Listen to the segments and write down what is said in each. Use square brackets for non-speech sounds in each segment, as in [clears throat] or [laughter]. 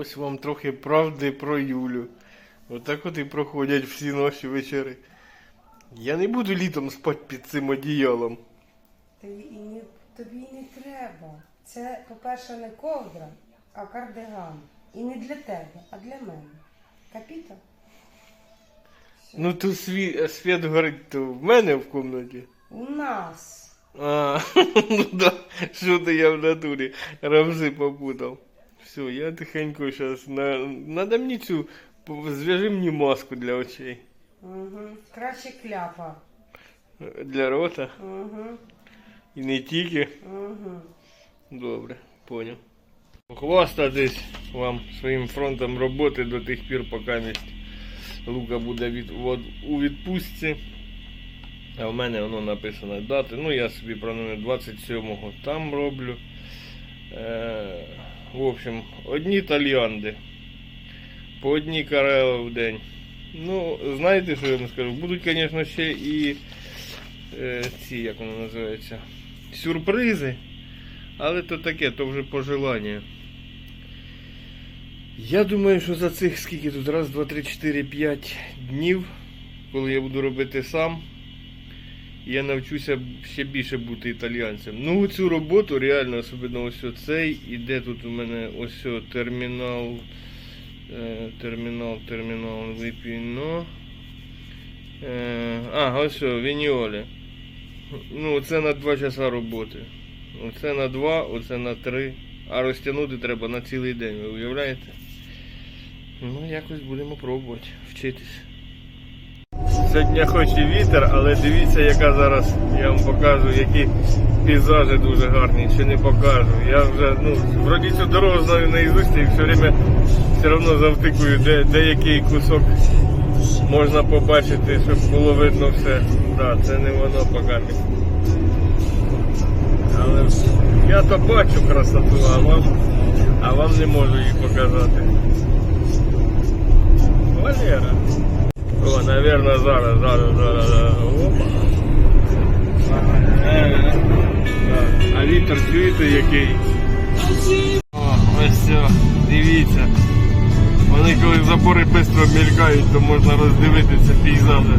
ось вам трохи правди про Юлю. Отак от і проходять всі наші вечори. Я не буду літом спати під цим одіялом. Ти і не, тобі і не треба. Це, по-перше, не ковдра, а кардиган. І не для тебе, а для мене. Капіто? Ну то сві... світ горить то в мене в кімнаті. У нас. А, [laughs] ну да, що то я в натурі рамзи попутав. Все, я тихенько зараз на... Надо мені цю, зв'яжи мені маску для очей. Угу. Краще кляпа. Для рота. Угу. І не тільки. Угу. Добре, понял. Хвастатись вам своїм фронтом роботи до тих пір, поки Лука буде від, от, у відпустці. А в мене воно написано дати. Ну, я собі про 27-го там роблю. Е, в общем, одні тальянди. По одній карели в день. Ну, знаєте, що я вам скажу? Будуть, звісно, ще і е, ці, як воно називається, сюрпризи. Але то таке, то вже пожелання. Я думаю, що за цих скільки тут? Раз, два, три, чотири, п'ять днів, коли я буду робити сам, я навчуся ще більше бути італіянцем. Ну, цю роботу реально, особливо ось цей, і де тут у мене ось о, термінал. Е, термінал, термінал, випіно. Е, а, ось Вініолі. Ну, це на 2 часа роботи. Оце на 2, оце на 3. А розтягнути треба на цілий день, ви уявляєте? Ну, якось будемо пробувати вчитись. Сьогодні хоч і вітер, але дивіться, яка зараз, я вам покажу, які пейзажі дуже гарні, чи не покажу. Я вже, ну, вроді цю дорогу знаю наизусть і все время все одно завтикую, де, який кусок можна побачити, щоб було видно все. Да, це не воно поки. Але я то бачу красоту, а вам, а вам не можу її показати. Валера. О, наверное, зараз, зараз, зараз, зараз. Опа. Е. А вітер чуєте який? О, ось все, дивіться. Вони коли забори швидко мелькають, то можна роздивитися пейзажі.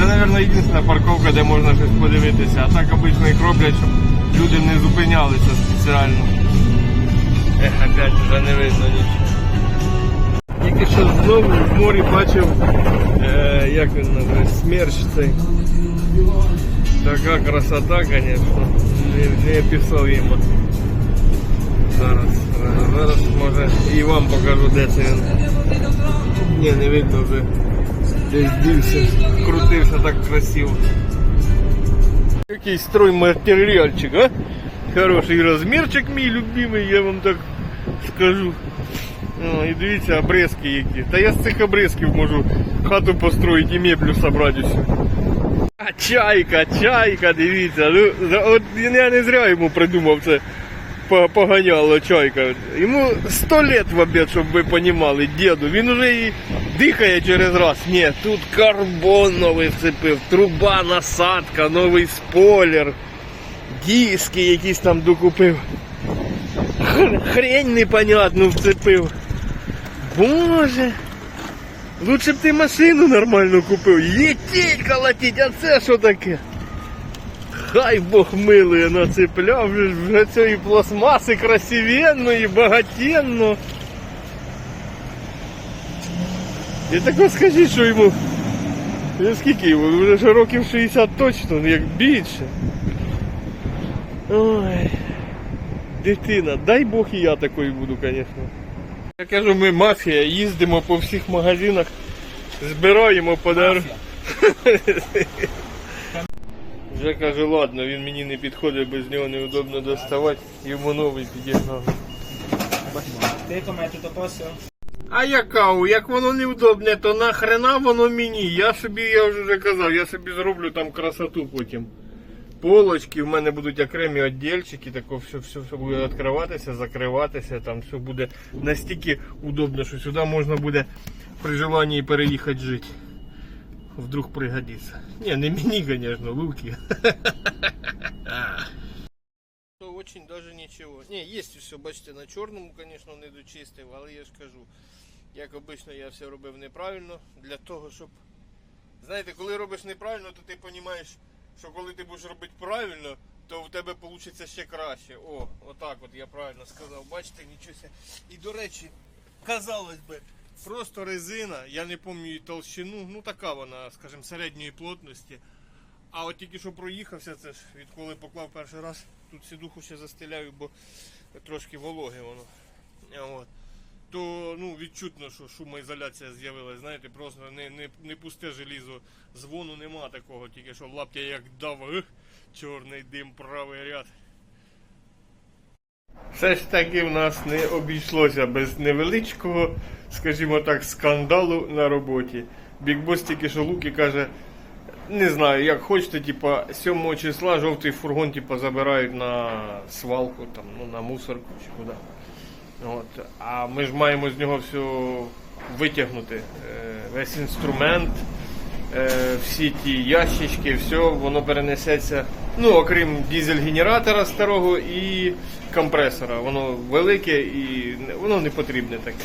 Це, мабуть, єдина парковка, де можна щось подивитися. А так обично їх роблять, щоб люди не зупинялися спеціально. Ех, опять вже не видно нічого. Тільки що знову в морі бачив, е, як він називає, смерч цей. Така красота, звісно, не, не описуємо. Зараз, зараз, зараз може і вам покажу, де це він. Ні, не видно вже. Десь дівся, крутився так красиво. Який стройматеріальчик, а? Хороший розмірчик мій любимий, я вам так скажу. О, і дивіться, обрезки які. Та я з цих обрезків можу хату построїти і меблю собрати усю. А чайка, чайка, дивіться. Ну, от я не зря йому придумав це по- поганяло чайка. Йому сто лет в обід, щоб ви понімали, діду. Він уже і дихає через раз. Ні, тут карбон новий вцепив, труба, насадка, новий спойлер, диски якісь там докупив. Хрень непонятну вцепив. Боже. Лучше б ти машину нормальну купив. Летіть колотіть, а це що таке? Хай Бог милує нацепляв вже, цієї пластмаси красивенної, багатенно. І тако скажіть, що йому. Я скільки йому? Вже ж років 60 точно, як більше. Ой. Дитина, дай Бог і я такою буду, звісно. Я кажу, ми мафія, їздимо по всіх магазинах, збираємо подарунки. [laughs] Вже каже, ладно, він мені не підходить, без нього неудобно доставати, йому новий підігнав. А я каву, як воно неудобне, то нахрена воно мені. Я собі, я вже казав, я собі зроблю там красоту потім. Полочки, в мене будуть окремі віддільчики, тако все, все, все буде відкриватися, закриватися, там все буде настільки удобно, що сюди можна буде при желанні переїхати жити. Вдруг пригодиться. Не, не мені, звісно, луки. [laughs] очень даже нічого. Ні, є все, бачите, на чорному, звісно, не дочистив, але я ж кажу, як обично я все робив неправильно для того, щоб. Знаєте, коли робиш неправильно, то ти розумієш, що коли ти будеш робити правильно, то в тебе вийде ще краще. О, отак от я правильно сказав. Бачите, нічого. І до речі, казалось би, просто резина, я не пам'ятаю її толщину, ну така вона, скажімо, середньої плотності. А от тільки що проїхався, це ж відколи поклав перший раз, тут сідуху ще застеляю, бо трошки вологе воно. От. То ну, відчутно, що шумоізоляція з'явилась, знаєте, просто не, не, не пусте желізо, звону нема такого, тільки що лаптя як дав, чорний дим, правий ряд. Все ж таки в нас не обійшлося без невеличкого, скажімо так, скандалу на роботі. Бікбос тільки що Луки каже, не знаю, як хочете, типа 7 числа жовтий фургон типа, забирають на свалку, там, ну, на мусорку чи куди. От. А ми ж маємо з нього все витягнути. Е, Весь інструмент, е, всі ті ящички, все, воно перенесеться. Ну, окрім дізель-генератора старого і компресора. Воно велике і воно не потрібне таке.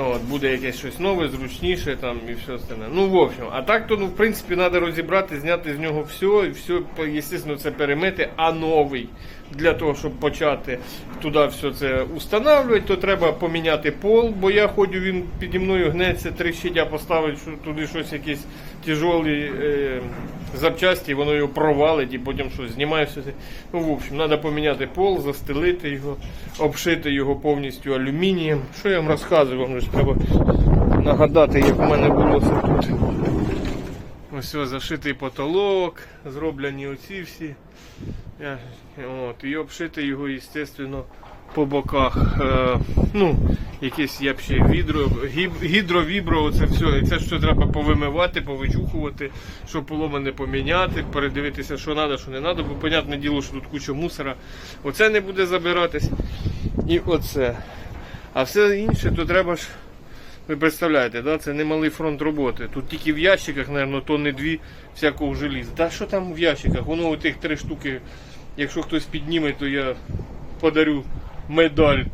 От, буде якесь щось нове, зручніше там і все остальне. Ну, в общем, а так то, ну, в принципі, треба розібрати, зняти з нього все, і все, естественно, це перемити, а новий. Для того, щоб почати туди все це устанавливати, то треба поміняти пол, бо я ходю, він піді мною гнеться, тріщить, я поставив туди щось якісь тяжолі е, запчасті, воно його провалить і потім що, знімаю все. Ну, в общем, треба поміняти пол, застелити його, обшити його повністю алюмінієм. Що я вам розказую, вам треба нагадати, як у мене було це тут. Ось зашитий потолок, зроблені оці всі. От, і обшити його, естественно, по боках. Е, ну, якесь я б ще відро, гідро-вібро, це все. І це все треба повимивати, повичухувати, щоб поломане поміняти, передивитися, що треба, що не треба, бо, понятне діло, що тут куча мусора. Оце не буде забиратись. І оце. А все інше, то треба ж. Ви представляєте, да? це немалий фронт роботи. Тут тільки в ящиках, мабуть, тонни дві всякого желіза. Та що там в ящиках? Воно у тих три штуки, якщо хтось підніме, то я подарю медаль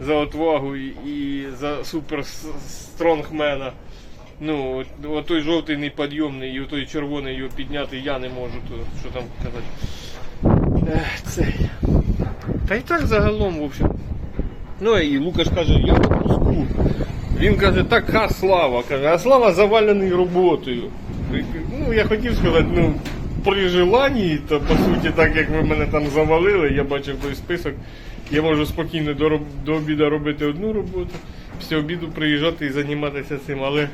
за отвагу і, за супер стронгмена. Ну, от, той жовтий неподйомний і той червоний його підняти я не можу, то що там казати. Цей. Та й так загалом, в общем. Ну і Лукаш каже, я в. Він каже, така слава. Каже, а слава завалений роботою. Ну, я хотів сказати, ну, при желанні, то по суті, так як ви мене там завалили, я бачив той список, я можу спокійно до, до обіду робити одну роботу, після обіду приїжджати і займатися цим, але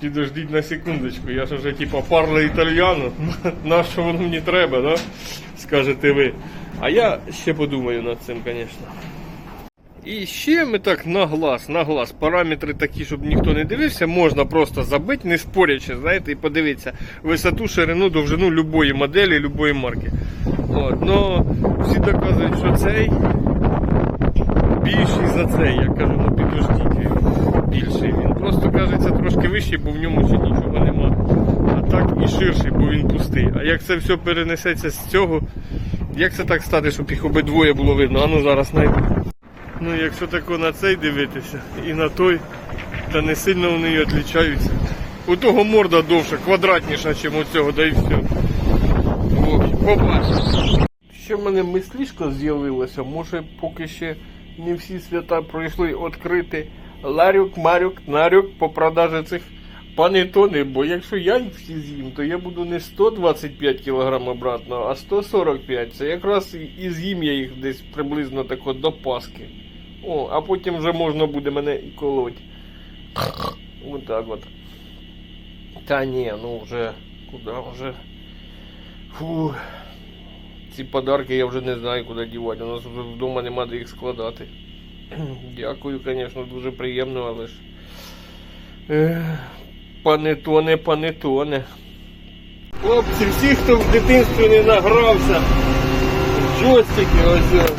підождіть на секундочку, я ж вже типа парла італьяно, [laughs] на що воно мені треба, да? скажете ви. А я ще подумаю над цим, звісно. І ще ми так на глаз, на глаз, параметри такі, щоб ніхто не дивився, можна просто забити, не спорячи, знаєте, і подивитися висоту, ширину, довжину любої моделі, любої марки. От, но всі доказують, що цей більший за цей. Я кажу, ну підождіть, більший. Він просто кажеться трошки вищий, бо в ньому ще нічого нема. А так і ширший, бо він пустий. А як це все перенесеться з цього, як це так стати, щоб їх обидвоє було видно? А ну зараз знайду. Ну, якщо тако на цей дивитися і на той, то не сильно вони і відрізняються. У того морда довша, квадратніша, ніж у цього, да і все. Побачимо. Ще в мене мислішка з'явилася, може поки ще не всі свята пройшли відкрити ларюк, марюк, нарюк по продажі цих панетони, бо якщо я їх всі з'їм, то я буду не 125 кг обратно, а 145. Це якраз і з'їм я їх десь приблизно тако до Паски. О, а потім вже можна буде мене і колоть. Отак от. Та ні, ну вже куди вже. Фу. Ці подарки я вже не знаю, куди дівати. У нас вже вдома нема де їх складати. [clears throat] Дякую, звісно, дуже приємно, але ж. Панетоне, панетоне. Хлопці, всі, хто в дитинстві не награвся, джойстики ось.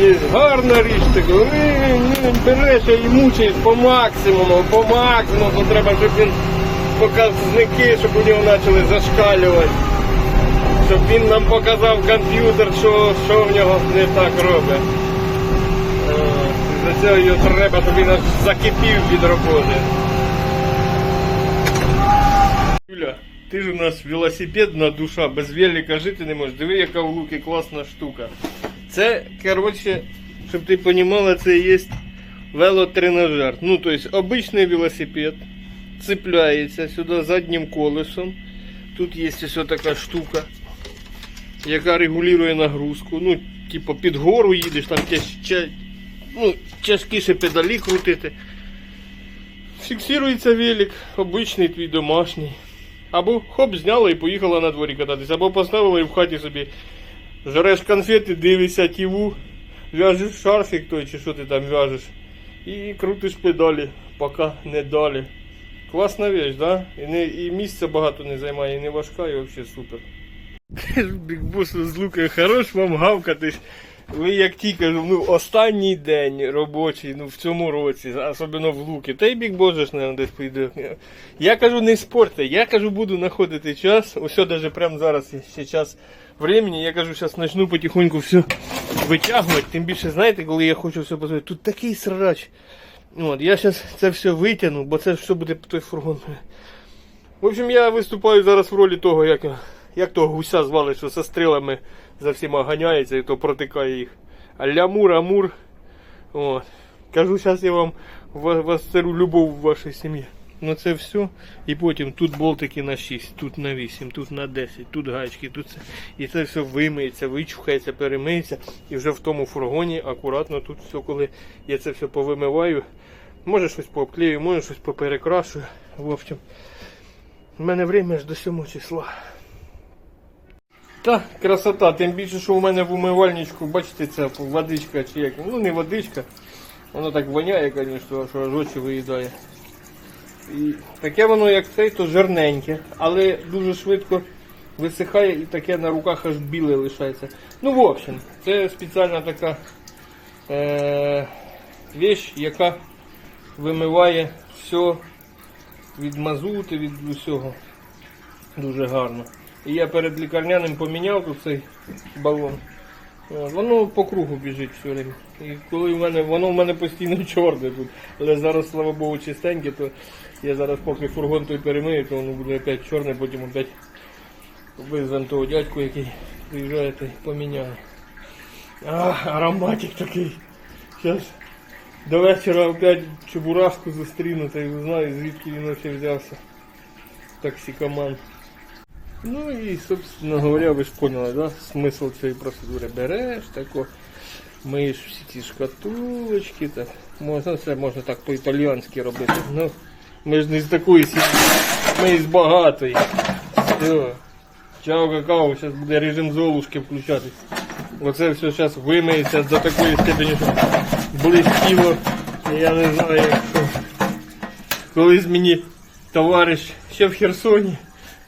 Є гарна річ він береш і мучаєш по максимуму, по максимуму, бо треба, щоб він показники, щоб у нього почали зашкалювати. щоб він нам показав комп'ютер, що, що в нього не так робить. За цього його треба, щоб він аж закипів від роботи. Ти ж у нас велосипедна душа, без велика жити не можеш. Диви, яка у Луки класна штука. Це, коротше, щоб ти розуміла, це є велотренажер. Ну, тобто, обичний велосипед цепляється сюди заднім колесом. Тут є ось така штука, яка регулює нагрузку. Ну, типу, під гору їдеш, там тяж, тя- ну, тяжкіше педалі крутити. Фіксується велик, обичний твій домашній. Або хоп, зняла і поїхала на дворі кататись, або поставила і в хаті собі жреш конфети, дивишся тіву, в'яжеш шарфік той, чи що ти там в'яжеш, і крутиш педалі, поки не далі. Класна вещь, да? І, не, і місця багато не займає, і не важка, і взагалі супер. Бігбус з Лукою, хорош вам гавкати. Ви як тільки ну, останній день робочий, ну в цьому році, особливо в Луки, та й бік Боже ж, наверное, десь поїде. Я кажу, не спорте, я кажу, буду знаходити час. Ось навіть прямо зараз ще час времени. Я кажу, зараз почну потихоньку все витягувати. Тим більше, знаєте, коли я хочу все позвонити, тут такий срач. От, я зараз це все витягну, бо це все буде той фургон. В общем, я виступаю зараз в ролі того, як, як того гуся звали, що со стрілами за всіма ганяється і то протикає їх. Лямур, амур. От. Кажу, зараз я вам ва- любов в вашій сім'ї. Ну це все. І потім тут болтики на 6, тут на 8, тут на 10, тут гаечки, тут це. І це все вимиється, вичухається, перемиється. І вже в тому фургоні акуратно тут все, коли я це все повимиваю. Може щось пообклею, може щось поперекрашую. В общем, в мене время ж до 7 числа. Та, красота, тим більше, що у мене в умивальничку, бачите, це водичка чи як. Ну не водичка. Воно так воняє, звісно, що аж очі виїдає. І таке воно, як цей, то жирненьке, але дуже швидко висихає і таке на руках аж біле лишається. Ну, в общем, це спеціальна така е- вещь, яка вимиває все від мазути, від усього. Дуже гарно. І я перед лікарняним поміняв тут цей балон. Воно по кругу біжить все время. І коли в мене, воно в мене постійно [laughs] чорне тут. Але зараз, слава Богу, чистеньке, то я зараз поки фургон той перемию, то воно буде опять чорне, потім опять визвем того дядьку, який приїжджає та поміняє. А, ароматик такий. Зараз до вечора опять чебурашку зустріну, та й знаю, звідки він вообще взявся. Таксикоман. Ну і, собственно говоря, ви ж поняли, да? Смисл цієї процедури. Береш тако, миєш всі ці шкатулочки, так. Можна це можна так по-італіянськи робити. Ну, ми ж не з такої сім'ї, ми з багатої. Все. Чао, какао, зараз буде режим золушки включатись. Оце все зараз вимиється до такої степені, що блистіло. Я не знаю, як. Колись мені товариш ще в Херсоні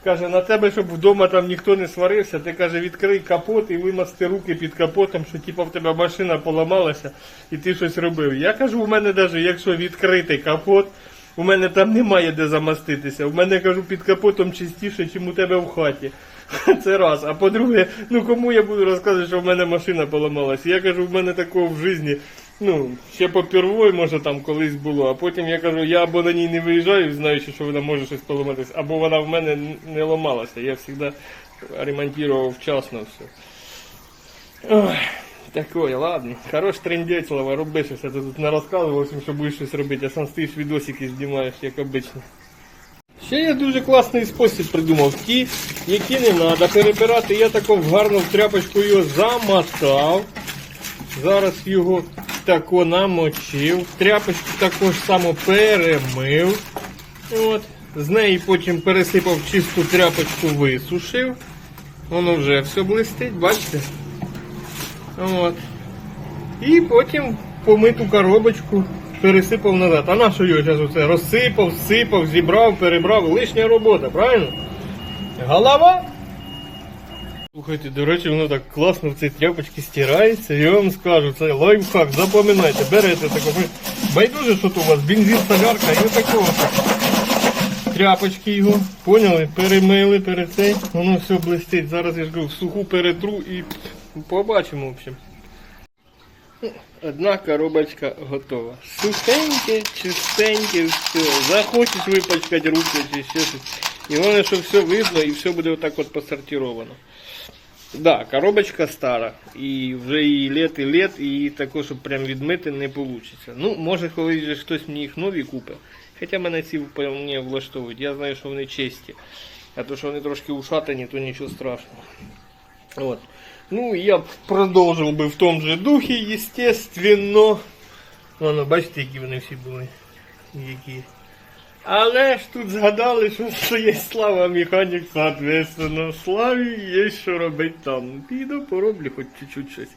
каже, на тебе, щоб вдома там ніхто не сварився, ти каже, відкрий капот і вимасти руки під капотом, що типу, в тебе машина поламалася і ти щось робив. Я кажу, у мене навіть якщо відкритий капот, у мене там немає де замаститися. У мене кажу, під капотом чистіше, ніж у тебе в хаті. [laughs] Це раз. А по-друге, ну кому я буду розказувати, що в мене машина поламалася? Я кажу, в мене такого в житті, ну, ще попервой, може там колись було, а потім я кажу, я або на ній не виїжджаю, знаючи, що вона може щось поламатися, або вона в мене не ламалася. Я завжди ремонтував вчасно все. Ой, такое, ладно. Хорош трендець, Слава, роби щось. Я тут не розказував, що будеш щось робити, а сам стоїш відосики знімаєш, як обично. Ще я дуже класний спосіб придумав. Ті, які не треба перебирати, я тако гарно в тряпочку його замотав. Зараз його тако намочив. Тряпочку також само перемив. От. З неї потім пересипав чисту тряпочку, висушив. Воно вже все блистить, бачите? От. І потім помиту коробочку пересипав назад. А на що його зараз оце розсипав, сипав, зібрав, перебрав. Лишня робота, правильно? Голова. Слухайте, до речі, воно так класно в цій тряпочці стирається. Я вам скажу, це лайфхак, запам'ятайте, берете таку. Байдуже, що тут у вас бензин, солярка і отакого. тряпочки його, поняли? Перемили перед цей, воно все блистить. Зараз я ж кажу, суху перетру і побачимо, в общем. Одна коробочка готова. Сухеньке, чистеньке, все. Захочеш випачкати руки чи ще щось. І головне, що все видно і все буде отак от посортировано. Да, коробочка стара. І вже і лет, і лет, і також, щоб прям відмити не вийде. Ну, може, колись же хтось мені їх нові купить. Хоча мене ці вполне влаштовують. Я знаю, що вони чисті. А то, що вони трошки ушатані, то нічого страшного. От. Ну, я б продовжив би в тому же духі, естественно. Воно, бачите, які вони всі були. Які. Але ж тут згадали, що є слава механік, соответственно. Славі є що робити там. Піду пороблю хоч чуть-чуть щось.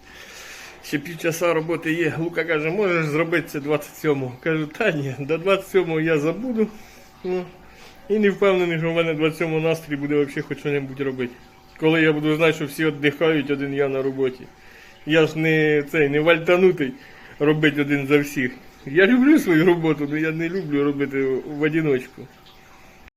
Ще півчаса роботи є. Лука каже, можеш зробити це 27-го. Кажу, та ні, до 27-го я забуду. Ну, і не впевнений, що в мене 27-го настрій буде взагалі хоч що-небудь робити. Коли я буду знати, що всі віддихають, один я на роботі. Я ж не цей, не вальтанутий робити один за всіх. Я люблю свою роботу, але я не люблю робити в одиночку.